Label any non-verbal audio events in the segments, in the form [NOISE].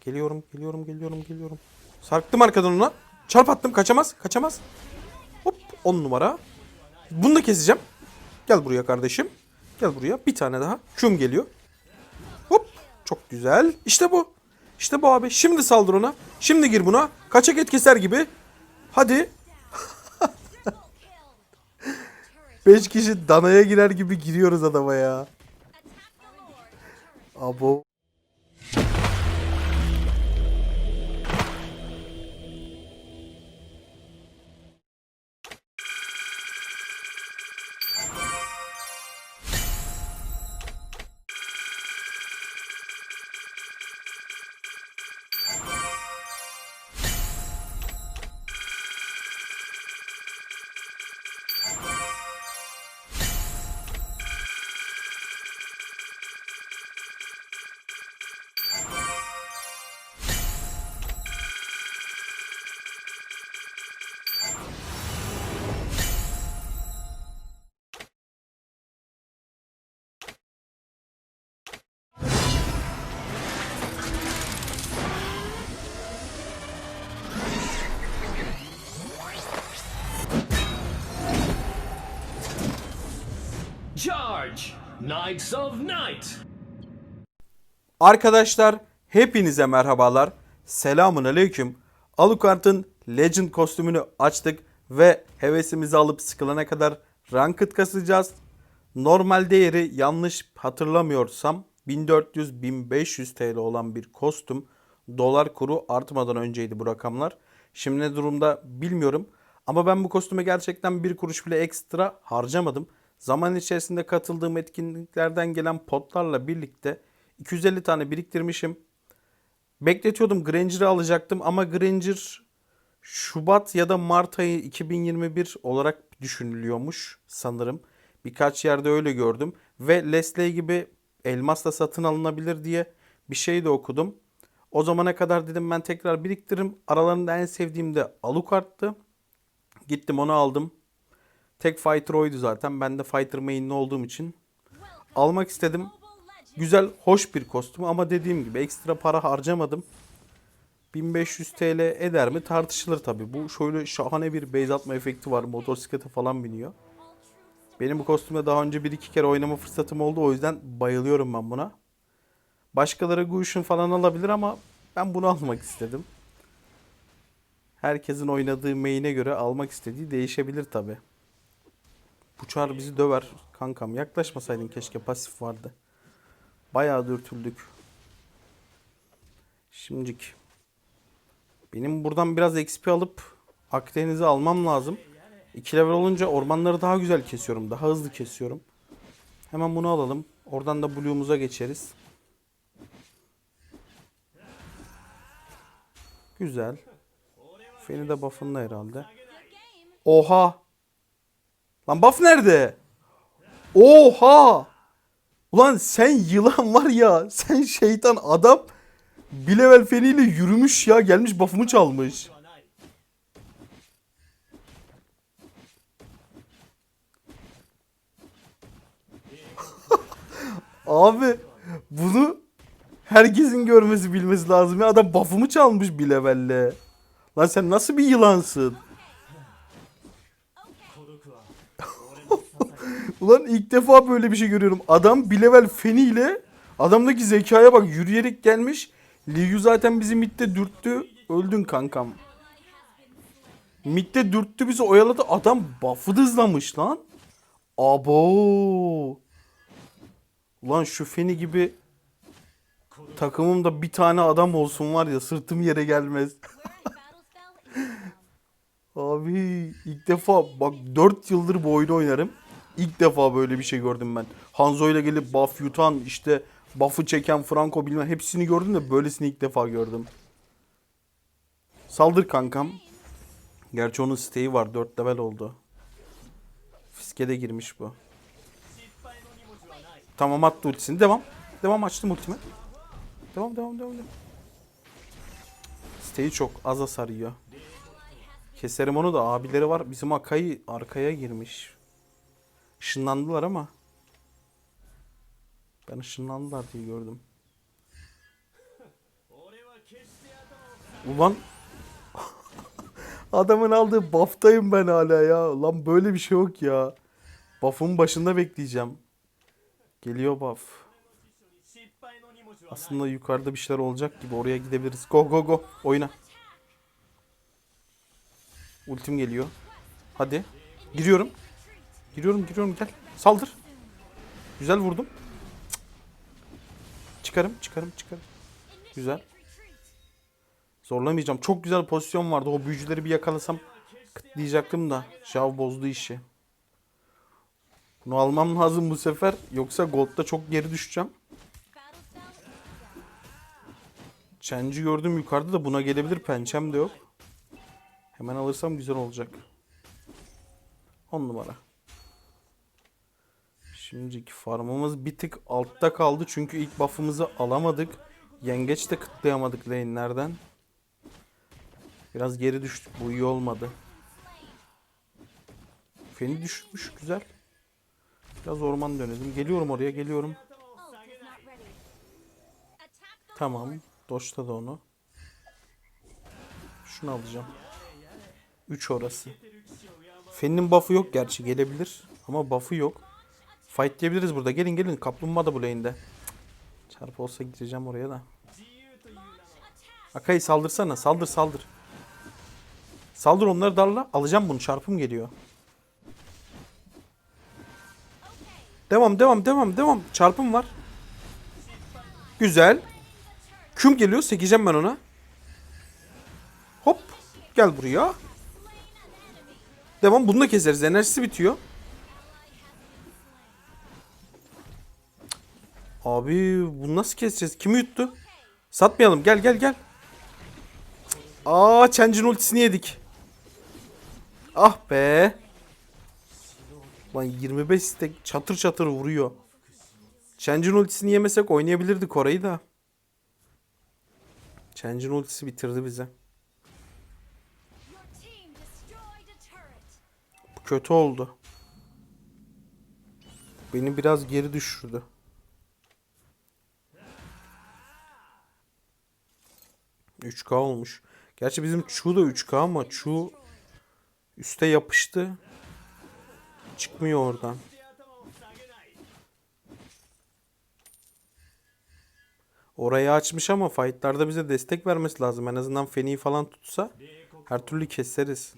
Geliyorum, geliyorum, geliyorum, geliyorum. Sarktım arkadan ona. Çarp attım, kaçamaz, kaçamaz. Hop, 10 numara. Bunu da keseceğim. Gel buraya kardeşim. Gel buraya. Bir tane daha. Küm geliyor. Hop, çok güzel. İşte bu. İşte bu abi. Şimdi saldır ona. Şimdi gir buna. Kaçak et keser gibi. Hadi. [LAUGHS] 5 kişi danaya girer gibi giriyoruz adama ya. Abo. Charge! Knights of Night! Arkadaşlar hepinize merhabalar. Selamun aleyküm. Alucard'ın Legend kostümünü açtık ve hevesimizi alıp sıkılana kadar ranked kasacağız. Normal değeri yanlış hatırlamıyorsam 1400-1500 TL olan bir kostüm. Dolar kuru artmadan önceydi bu rakamlar. Şimdi ne durumda bilmiyorum. Ama ben bu kostüme gerçekten bir kuruş bile ekstra harcamadım. Zaman içerisinde katıldığım etkinliklerden gelen potlarla birlikte 250 tane biriktirmişim. Bekletiyordum Granger'ı alacaktım ama Granger Şubat ya da Mart ayı 2021 olarak düşünülüyormuş sanırım. Birkaç yerde öyle gördüm. Ve Leslie gibi elmasla satın alınabilir diye bir şey de okudum. O zamana kadar dedim ben tekrar biriktiririm. Aralarında en sevdiğim de Alucard'tı. Gittim onu aldım. Tek fighter oydu zaten. Ben de fighter main'li olduğum için almak istedim. Güzel, hoş bir kostüm ama dediğim gibi ekstra para harcamadım. 1500 TL eder mi tartışılır tabi. Bu şöyle şahane bir base atma efekti var. Motosiklete falan biniyor. Benim bu kostüme daha önce bir iki kere oynama fırsatım oldu. O yüzden bayılıyorum ben buna. Başkaları Gush'un falan alabilir ama ben bunu almak istedim. Herkesin oynadığı main'e göre almak istediği değişebilir tabi. Bu çar bizi döver kankam. Yaklaşmasaydın keşke pasif vardı. Bayağı dürtüldük. Şimdilik. Benim buradan biraz XP alıp Akdeniz'i almam lazım. 2 level olunca ormanları daha güzel kesiyorum. Daha hızlı kesiyorum. Hemen bunu alalım. Oradan da Blue'umuza geçeriz. Güzel. Feni de buff'ında herhalde. Oha! Lan buff nerede? Oha! Ulan sen yılan var ya. Sen şeytan adam. Bir level feniyle yürümüş ya. Gelmiş buff'ımı çalmış. [LAUGHS] Abi bunu herkesin görmesi bilmesi lazım ya. Adam buff'ımı çalmış bir levelle. Lan sen nasıl bir yılansın? Ulan ilk defa böyle bir şey görüyorum. Adam bir level feniyle adamdaki zekaya bak yürüyerek gelmiş. Liu zaten bizi midde dürttü. Öldün kankam. Midde dürttü bizi oyaladı. Adam buff'ı hızlamış lan. Abo. Ulan şu feni gibi takımımda bir tane adam olsun var ya sırtım yere gelmez. [LAUGHS] Abi ilk defa bak 4 yıldır bu oyunu oynarım. İlk defa böyle bir şey gördüm ben. Hanzo ile gelip buff yutan işte buff'ı çeken Franco bilmem hepsini gördüm de böylesini ilk defa gördüm. Saldır kankam. Gerçi onun siteyi var 4 level oldu. Fiske de girmiş bu. Tamam attı ultisini. Devam. Devam açtım ultimi. Devam devam devam. devam. Siteyi çok az hasar yiyor. Keserim onu da abileri var. Bizim Akai arkaya girmiş. Işınlandılar ama. Ben ışınlandılar diye gördüm. Ulan [LAUGHS] adamın aldığı buff'tayım ben hala ya. Lan böyle bir şey yok ya. Buff'ın başında bekleyeceğim. Geliyor buff. Aslında yukarıda bir şeyler olacak gibi oraya gidebiliriz. Go go go. Oyna. Ultim geliyor. Hadi. Giriyorum. Giriyorum giriyorum gel. Saldır. Güzel vurdum. Cık. Çıkarım çıkarım çıkarım. Güzel. Zorlamayacağım. Çok güzel pozisyon vardı. O büyücüleri bir yakalasam kıtlayacaktım da. Şav bozdu işi. Bunu almam lazım bu sefer. Yoksa Gold'da çok geri düşeceğim. Chenji gördüm yukarıda da buna gelebilir. Pençem de yok. Hemen alırsam güzel olacak. 10 numara. Şimdiki farmımız bir tık altta kaldı. Çünkü ilk buff'ımızı alamadık. Yengeç de kıtlayamadık lane'lerden. Biraz geri düştük. Bu iyi olmadı. Feni düşmüş. Güzel. Biraz orman dönelim. Geliyorum oraya. Geliyorum. Tamam. Doşta da onu. Şunu alacağım. 3 orası. Fen'in buff'ı yok gerçi. Gelebilir. Ama buff'ı yok. Fight diyebiliriz burada. Gelin gelin. Kaplumbağa da bu lane'de. Çarpı olsa gireceğim oraya da. Akai saldırsana. Saldır saldır. Saldır onları darla. Alacağım bunu. Çarpım geliyor. Devam devam devam devam. Çarpım var. Güzel. Küm geliyor. Sekeceğim ben ona. Hop. Gel buraya. Devam. Bunu da keseriz. Enerjisi bitiyor. Abi bunu nasıl keseceğiz? Kimi yuttu? Satmayalım. Gel gel gel. Aa Chenji'nin ultisini yedik. Ah be. Lan 25 stek çatır çatır vuruyor. Chenji'nin ultisini yemesek oynayabilirdik orayı da. Chenji'nin ultisi bitirdi bize. Bu kötü oldu. Beni biraz geri düşürdü. Üç k olmuş. Gerçi bizim Chu da 3K ama Chu üste yapıştı. Çıkmıyor oradan. Orayı açmış ama fightlarda bize destek vermesi lazım. En azından Feni'yi falan tutsa her türlü keseriz.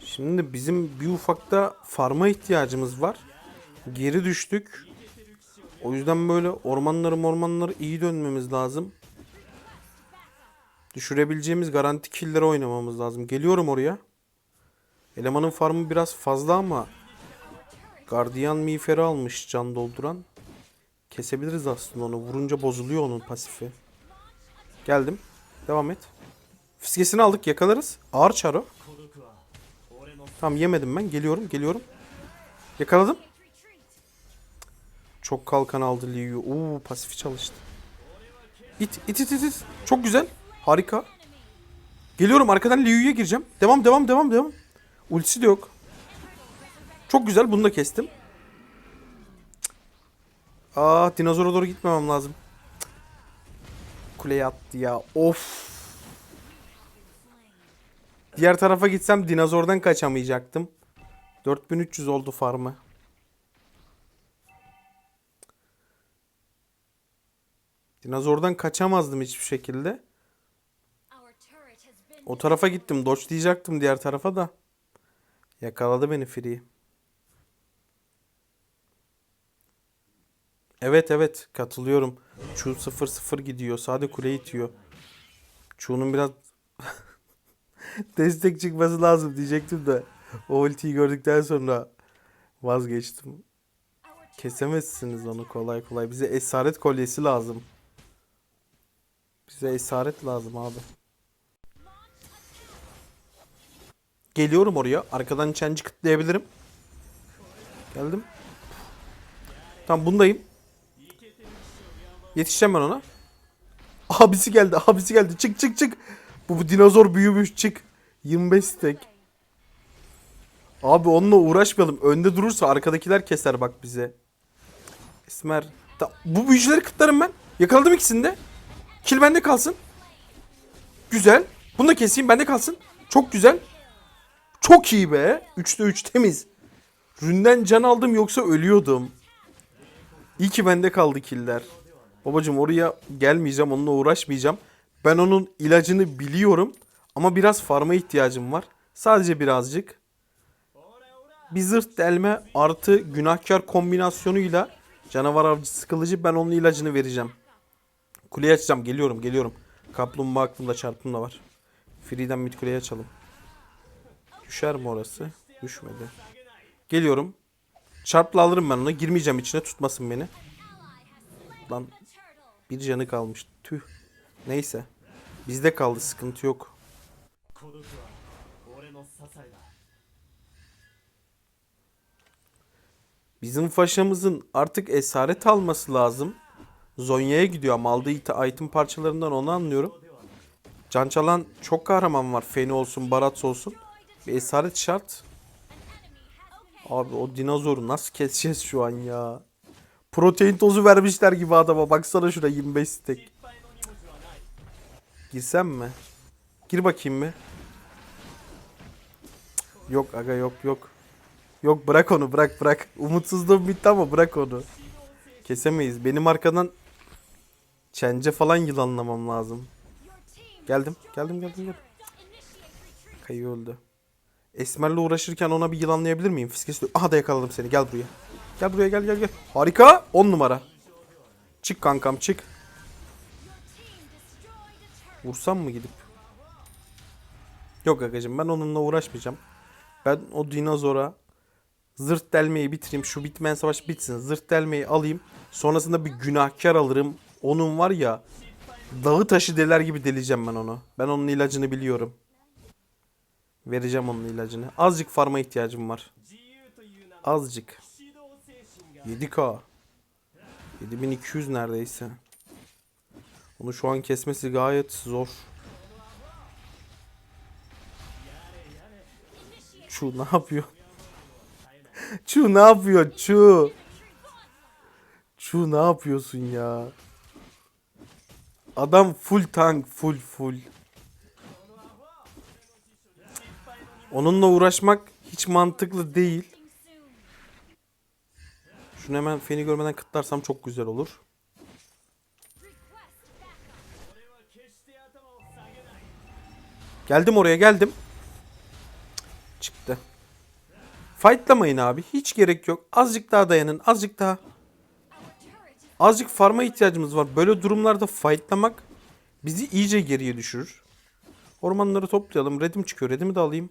Şimdi bizim bir ufakta farma ihtiyacımız var. Geri düştük. O yüzden böyle ormanları ormanları iyi dönmemiz lazım. Düşürebileceğimiz garanti kill'lere oynamamız lazım. Geliyorum oraya. Elemanın farmı biraz fazla ama Gardiyan miğferi almış can dolduran. Kesebiliriz aslında onu. Vurunca bozuluyor onun pasifi. Geldim. Devam et. Fiskesini aldık yakalarız. Ağır çaro. Tamam yemedim ben. Geliyorum geliyorum. Yakaladım. Çok kalkan aldı Liu. Oo pasifi çalıştı. İt it it it it. Çok güzel. Harika. Geliyorum arkadan Liu'ya gireceğim. Devam devam devam devam. Ultisi de yok. Çok güzel bunu da kestim. Cık. Aa dinozora doğru gitmemem lazım. Cık. Kuleye attı ya. Of. Diğer tarafa gitsem dinozordan kaçamayacaktım. 4300 oldu farmı. Dinozordan kaçamazdım hiçbir şekilde. O tarafa gittim. Dodge'layacaktım diğer tarafa da. Yakaladı beni Free. Evet evet katılıyorum. Chu 0-0 gidiyor. Sade kule itiyor. Chu'nun biraz [LAUGHS] destek çıkması lazım diyecektim de. O ultiyi gördükten sonra vazgeçtim. Kesemezsiniz onu kolay kolay. Bize esaret kolyesi lazım. Bize esaret lazım abi. Geliyorum oraya. Arkadan çenci kıtlayabilirim. Geldim. Tamam bundayım. Yetişeceğim ben ona. Abisi geldi. Abisi geldi. Çık çık çık. Bu, bu dinozor büyümüş. Çık. 25 stek. Abi onunla uğraşmayalım. Önde durursa arkadakiler keser bak bize. Esmer. Ta- bu büyücüleri kıtlarım ben. Yakaladım ikisini de. Kill bende kalsın. Güzel. Bunu da keseyim bende kalsın. Çok güzel. Çok iyi be. 3'te 3 temiz. Ründen can aldım yoksa ölüyordum. İyi ki bende kaldı killer. Babacım oraya gelmeyeceğim onunla uğraşmayacağım. Ben onun ilacını biliyorum. Ama biraz farma ihtiyacım var. Sadece birazcık. Bir zırt delme artı günahkar kombinasyonuyla canavar avcısı kılıcı ben onun ilacını vereceğim. Kuleyi açacağım. Geliyorum geliyorum. Kaplumbağa aklımda çarpımla var. Free'den mid kuleyi açalım. Düşer mi orası? Düşmedi. Geliyorum. Çarpla alırım ben onu. Girmeyeceğim içine tutmasın beni. Lan bir canı kalmış. Tüh. Neyse. Bizde kaldı sıkıntı yok. Bizim faşamızın artık esaret alması lazım. Zonya'ya gidiyor ama aldığı ite- item parçalarından onu anlıyorum. Can çalan çok kahraman var. Feni olsun, Barats olsun. Bir esaret şart. Abi o dinozoru nasıl keseceğiz şu an ya? Protein tozu vermişler gibi adama. Baksana şurada 25 stek. Girsem mi? Gir bakayım mı? Yok aga yok yok. Yok bırak onu bırak bırak. Umutsuzluğum bitti ama bırak onu. Kesemeyiz. Benim arkadan çence falan yılanlamam lazım. Geldim geldim geldim geldim. Kayı öldü. Esmer'le uğraşırken ona bir yılanlayabilir miyim? Fiskesi Aha da yakaladım seni. Gel buraya. Gel buraya gel gel gel. Harika. 10 numara. Çık kankam çık. Vursam mı gidip? Yok agacım ben onunla uğraşmayacağım. Ben o dinozora zırt delmeyi bitireyim. Şu bitmeyen savaş bitsin. Zırt delmeyi alayım. Sonrasında bir günahkar alırım. Onun var ya dağı taşı deler gibi deleceğim ben onu. Ben onun ilacını biliyorum. Vereceğim onun ilacını. Azıcık farma ihtiyacım var. Azıcık. 7k. 7200 neredeyse. Onu şu an kesmesi gayet zor. Çu ne yapıyor? Çu ne yapıyor? Çu. Çu ne yapıyorsun ya? Adam full tank, full full. Onunla uğraşmak hiç mantıklı değil. Şunu hemen feni görmeden kıtlarsam çok güzel olur. Geldim oraya geldim. Çıktı. Fightlamayın abi. Hiç gerek yok. Azıcık daha dayanın. Azıcık daha. Azıcık farma ihtiyacımız var. Böyle durumlarda fightlamak bizi iyice geriye düşürür. Ormanları toplayalım. Redim çıkıyor. Redimi de alayım.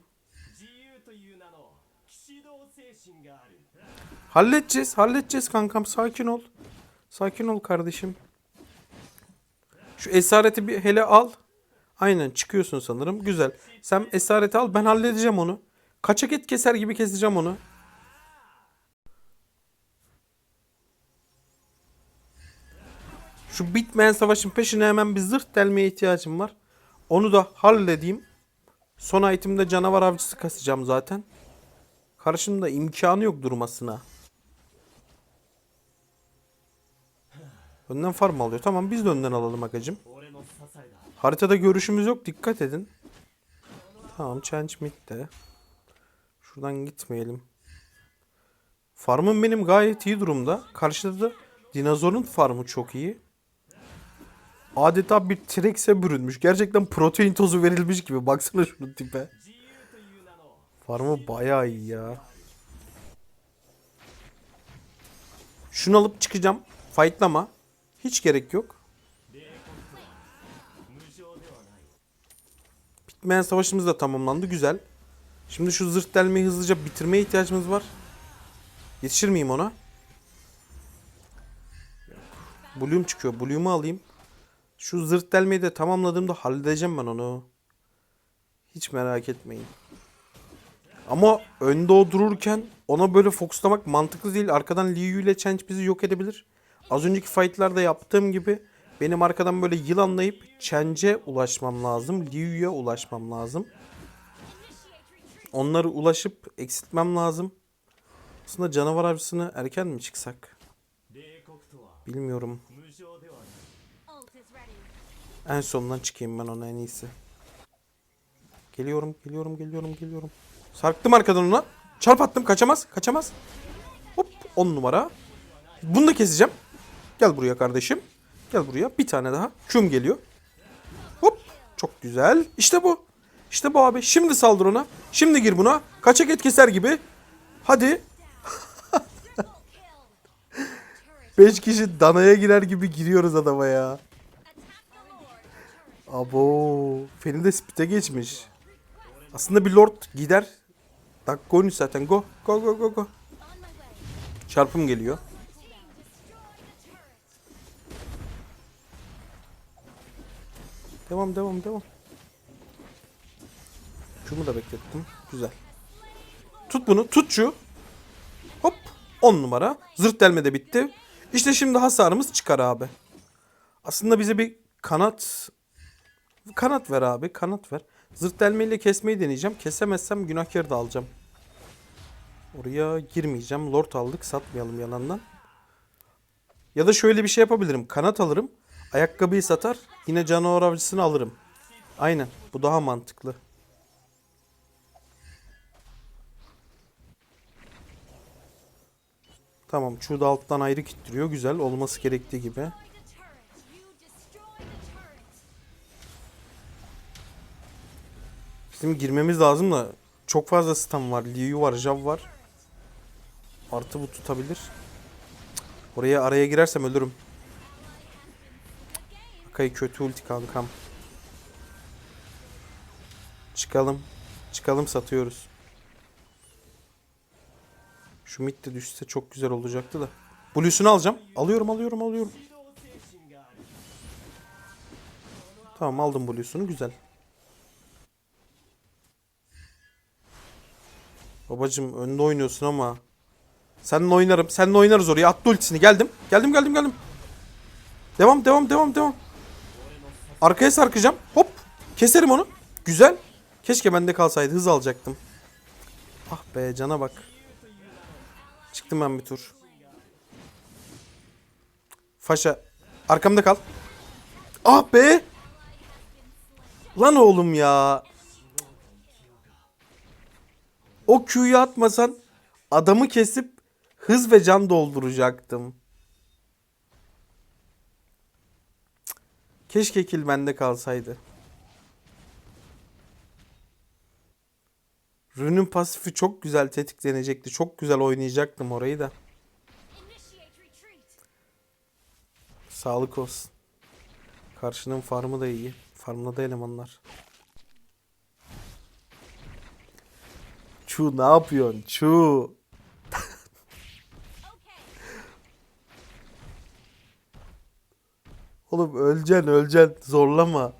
Halledeceğiz. Halledeceğiz kankam. Sakin ol. Sakin ol kardeşim. Şu esareti bir hele al. Aynen çıkıyorsun sanırım. Güzel. Sen esareti al. Ben halledeceğim onu. Kaçak et keser gibi keseceğim onu. Şu bitmeyen savaşın peşine hemen bir zırh delmeye ihtiyacım var. Onu da halledeyim. Son itemde canavar avcısı kasacağım zaten. Karşımda imkanı yok durmasına. Önden farm alıyor. Tamam biz de önden alalım akacım. Haritada görüşümüz yok. Dikkat edin. Tamam change de. Şuradan gitmeyelim. Farmım benim gayet iyi durumda. Karşıda da dinozorun farmı çok iyi adeta bir T-Rex'e bürünmüş. Gerçekten protein tozu verilmiş gibi. Baksana şunun tipe. Farmı bayağı iyi ya. Şunu alıp çıkacağım. Fightlama. Hiç gerek yok. Bitmeyen savaşımız da tamamlandı. Güzel. Şimdi şu zırt delmeyi hızlıca bitirmeye ihtiyacımız var. Yetişir miyim ona? Bloom çıkıyor. Bloom'u alayım. Şu zırt delmeyi de tamamladığımda halledeceğim ben onu. Hiç merak etmeyin. Ama önde o dururken ona böyle fokuslamak mantıklı değil. Arkadan Liu ile Chench bizi yok edebilir. Az önceki fightlarda yaptığım gibi benim arkadan böyle yılanlayıp Chench'e ulaşmam lazım. Liu'ya ulaşmam lazım. Onları ulaşıp eksiltmem lazım. Aslında canavar avcısını erken mi çıksak? Bilmiyorum. En sondan çıkayım ben ona en iyisi. Geliyorum, geliyorum, geliyorum, geliyorum. Sarktım arkadan ona. Çarp attım, kaçamaz, kaçamaz. Hop, 10 numara. Bunu da keseceğim. Gel buraya kardeşim. Gel buraya. Bir tane daha. Küm geliyor. Hop, çok güzel. İşte bu. İşte bu abi. Şimdi saldır ona. Şimdi gir buna. Kaçak et keser gibi. Hadi. [LAUGHS] 5 kişi danaya girer gibi giriyoruz adama ya. Abo. Feni de spite geçmiş. Aslında bir lord gider. Dakika 13 zaten. Go. Go go go go. Çarpım geliyor. Devam devam devam. Şunu da beklettim. Güzel. Tut bunu. Tut şu. Hop. 10 numara. Zırt delme de bitti. İşte şimdi hasarımız çıkar abi. Aslında bize bir kanat kanat ver abi. Kanat ver. Zırt delmeyle kesmeyi deneyeceğim. Kesemezsem günahkar da alacağım. Oraya girmeyeceğim. Lord aldık. Satmayalım yalandan. Ya da şöyle bir şey yapabilirim. Kanat alırım. Ayakkabıyı satar. Yine canavar avcısını alırım. Aynen. Bu daha mantıklı. Tamam. Şu da alttan ayrı kittiriyor. Güzel. Olması gerektiği gibi. Bizim girmemiz lazım da çok fazla stun var. Liu var, Jav var. Artı bu tutabilir. Oraya araya girersem ölürüm. Akayı kötü ulti kankam. Çıkalım. Çıkalım satıyoruz. Şu mid de düşse çok güzel olacaktı da. Blue'sunu alacağım. Alıyorum alıyorum alıyorum. Tamam aldım Blue'sunu güzel. Babacım önde oynuyorsun ama. Seninle oynarım. Seninle oynarız oraya. Attı ultisini. Geldim. Geldim geldim geldim. Devam devam devam devam. Arkaya sarkacağım. Hop. Keserim onu. Güzel. Keşke bende kalsaydı. Hız alacaktım. Ah be cana bak. Çıktım ben bir tur. Faşa. Arkamda kal. Ah be. Lan oğlum ya. O Q'yu atmasan adamı kesip hız ve can dolduracaktım. Keşke kill bende kalsaydı. Rünün pasifi çok güzel tetiklenecekti. Çok güzel oynayacaktım orayı da. Sağlık olsun. Karşının farmı da iyi. Farmda da elemanlar. Çu ne yapıyorsun? Çu. [LAUGHS] Oğlum öleceksin öleceksin zorlama.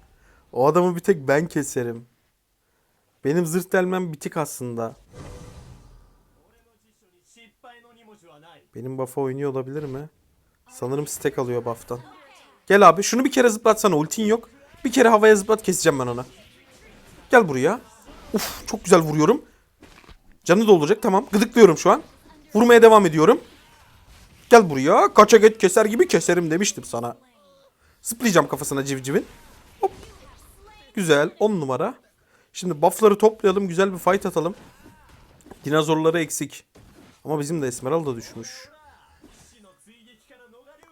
O adamı bir tek ben keserim. Benim zırt delmem bitik aslında. Benim buff'a oynuyor olabilir mi? Sanırım stack alıyor buff'tan. Gel abi şunu bir kere zıplatsana ultin yok. Bir kere havaya zıplat keseceğim ben ona. Gel buraya. Uf çok güzel vuruyorum. Canı dolduracak tamam. Gıdıklıyorum şu an. Vurmaya devam ediyorum. Gel buraya. Kaça geç keser gibi keserim demiştim sana. Zıplayacağım kafasına civcivin. Hop. Güzel. 10 numara. Şimdi buffları toplayalım. Güzel bir fight atalım. Dinozorları eksik. Ama bizim de Esmeralda düşmüş.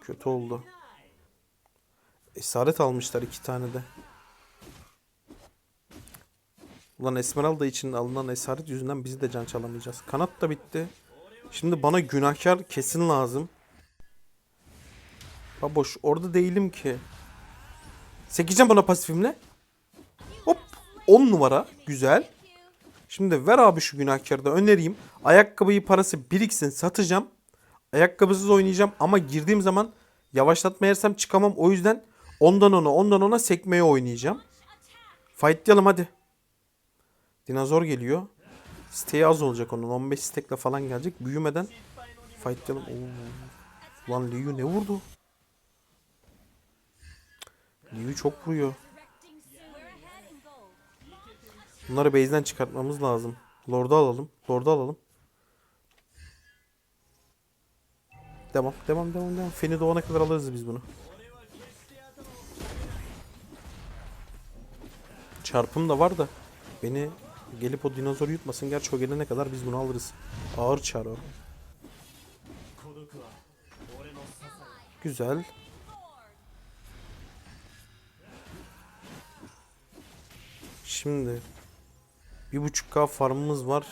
Kötü oldu. Esaret almışlar iki tane de. Ulan Esmeralda için alınan esaret yüzünden biz de can çalamayacağız. Kanat da bitti. Şimdi bana günahkar kesin lazım. Baboş orada değilim ki. Sekeceğim bana pasifimle. Hop 10 numara. Güzel. Şimdi ver abi şu günahkarı da önereyim. Ayakkabıyı parası biriksin satacağım. Ayakkabısız oynayacağım ama girdiğim zaman yavaşlatma yersem çıkamam. O yüzden ondan ona ondan ona sekmeye oynayacağım. Fightlayalım hadi. Dinozor geliyor. Stay az olacak onun. 15 stekle falan gelecek. Büyümeden fightlayalım. Oo. Lan Liu ne vurdu? Liu çok vuruyor. Bunları base'den çıkartmamız lazım. Lord'u alalım. Lord'u alalım. Devam, devam, devam, devam. Feni doğana kadar alırız biz bunu. Çarpım da var da beni gelip o dinozor yutmasın. Gerçi o gelene kadar biz bunu alırız. Ağır çar o. Güzel. Şimdi bir buçuk K farmımız var.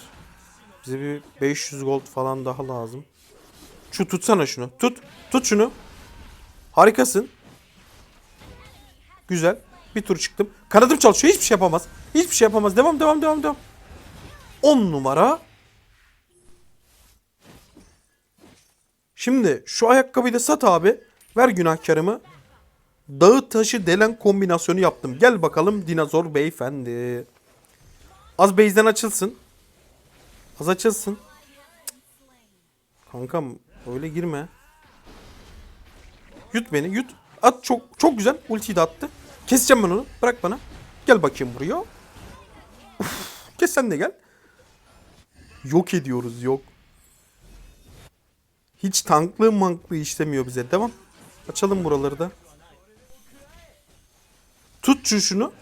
Bize bir 500 gold falan daha lazım. Şu tutsana şunu. Tut. Tut şunu. Harikasın. Güzel. Bir tur çıktım. Kanadım çalışıyor. Hiçbir şey yapamaz. Hiçbir şey yapamaz. Devam devam devam devam. 10 numara. Şimdi şu ayakkabıyı da sat abi. Ver günahkarımı. Dağı taşı delen kombinasyonu yaptım. Gel bakalım dinozor beyefendi. Az base'den açılsın. Az açılsın. Cık. Kankam öyle girme. Yut beni yut. At çok çok güzel. Ultiyi de attı. Keseceğim ben onu. Bırak bana. Gel bakayım buraya. Kes sen de gel. Yok ediyoruz yok. Hiç tanklı manklı işlemiyor bize. Devam. Açalım buraları da. Tut şu şunu.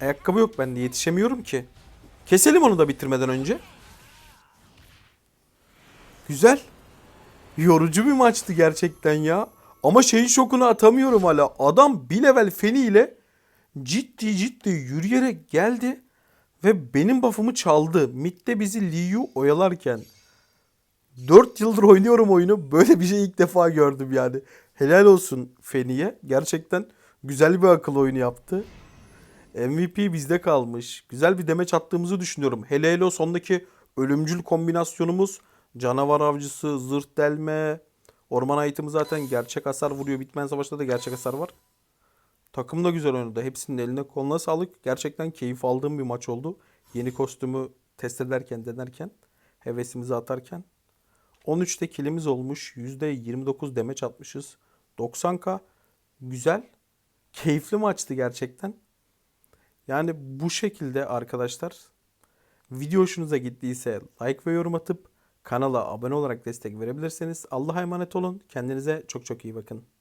Ayakkabı yok bende yetişemiyorum ki. Keselim onu da bitirmeden önce. Güzel. Yorucu bir maçtı gerçekten ya. Ama şeyin şokunu atamıyorum hala. Adam bir level Feni ile ciddi ciddi yürüyerek geldi ve benim buff'ımı çaldı. Mid'de bizi Liu oyalarken. 4 yıldır oynuyorum oyunu. Böyle bir şey ilk defa gördüm yani. Helal olsun Feni'ye. Gerçekten güzel bir akıl oyunu yaptı. MVP bizde kalmış. Güzel bir demeç attığımızı düşünüyorum. Hele hele o sondaki ölümcül kombinasyonumuz canavar avcısı, zırt delme, orman item'i zaten gerçek hasar vuruyor. Bitmen savaşta da gerçek hasar var. Takım da güzel oynadı. Hepsinin eline koluna sağlık. Gerçekten keyif aldığım bir maç oldu. Yeni kostümü test ederken, denerken, hevesimizi atarken. 13'te kilimiz olmuş. %29 demeç atmışız. 90k. Güzel. Keyifli maçtı gerçekten. Yani bu şekilde arkadaşlar video hoşunuza gittiyse like ve yorum atıp kanala abone olarak destek verebilirseniz Allah'a emanet olun. Kendinize çok çok iyi bakın.